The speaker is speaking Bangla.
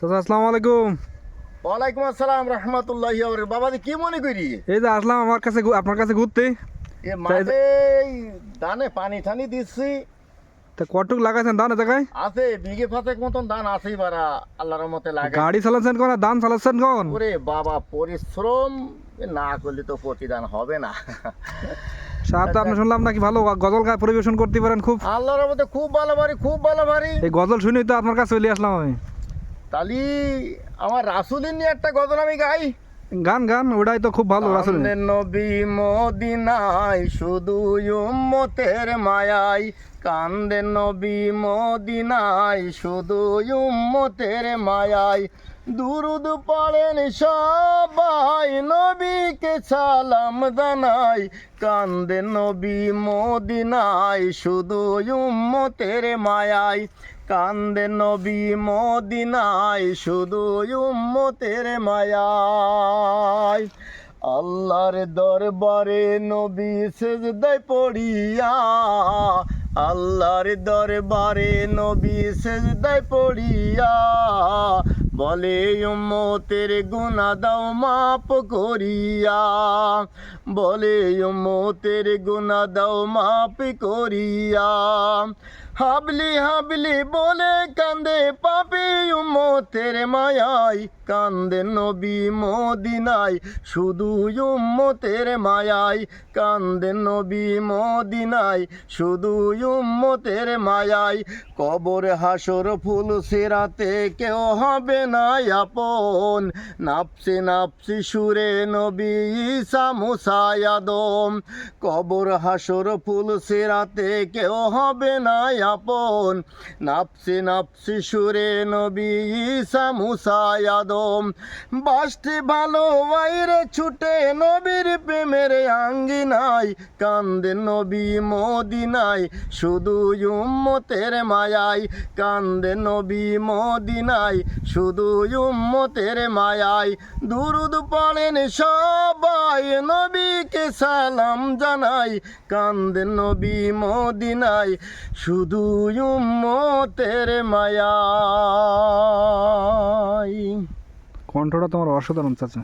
চাচা আসসালামু আলাইকুম। ওয়ালাইকুম আসসালাম রহমতুল্লাহ বাবাদি কি মনে করি? এই যে আসলাম আমার কাছে আপনার কাছে ঘুরতে। এ মাঠে দানে পানি টানি দিচ্ছি। তা কটুক লাগাইছেন দান জায়গায়? আছে বিঘে ফাঁসেক মতন ধান আছেই বারা আল্লাহর লাগে। গাড়ি চালাচ্ছেন কোন? ধান চালাচ্ছেন কোন? ওরে বাবা পরিশ্রম না করলে তো প্রতিদান হবে না। আপনি শুনলাম নাকি ভালো গজল গায়ে পরিবেশন করতে পারেন খুব। আল্লাহর মতে খুব ভালো ভারী খুব ভালো ভারী এই গজল শুনেই তো আপনার কাছে চলে আসলাম আমি। তালি আমার রাসুলিন নিয়ে একটা গজল আমি গাই। গান গান ওটাই তো খুব ভালো আমাদের নবী মদিনায় শুধু উম্মতের মায়াই। কান্দে নবী মদিনায় শুধু উম্মতের মায়াই। দুরুদ পড়েন সবাই নবীকে সালাম জানাই। কান্দে নবী মদিনায় শুধু উম্মতের মায়াই। কান্দে নবী মদিনায়, শুধু উম্মতের মায়ায়। আল্লাহর দরবারে নবী সেজদায় পড়িয়া, আল্লাহর দরবারে নবী সেজদায় পড়িয়া বলে, উম্মতের গুনা দাও মাপ করিয়া। বলে, উম্মতের গুনা দাও মাপ করিয়া। হাবলি হাবলি বলে কান্দে পাপি উম্মতের মায়াই কান্দে নবী মদিনাই শুধু উম্মতের মায়াই কান্দে নবী মদিনাই শুধু উম্মতের মায়াই কবর, হাসর, ফুল, সেরাতে কেউ হবে না আপন। নাপসি নাপসি সুরে নবী ঈসা মুসায়াদম কবর, হাসর, ফুল, সেরাতে কেউ হবে না আপন নাপসি নাপসি সুরে নবী ঈসা আদম। বাসটি ভালো বাইরে ছুটে নবীর প্রেমের আঙ্গিনাই কান্দে নবী মদিনাই শুধু উম্মতের মায়াই কান্দে নবী মদিনাই শুধু উম্মতের মায়াই দুরুদ পড়েন সবাই নবীকে সালাম জানাই। কান্দে নবী মদিনাই শুধু উম্মতের মায়াই। কণ্ঠটা তোমার অসাধারণ চাচা।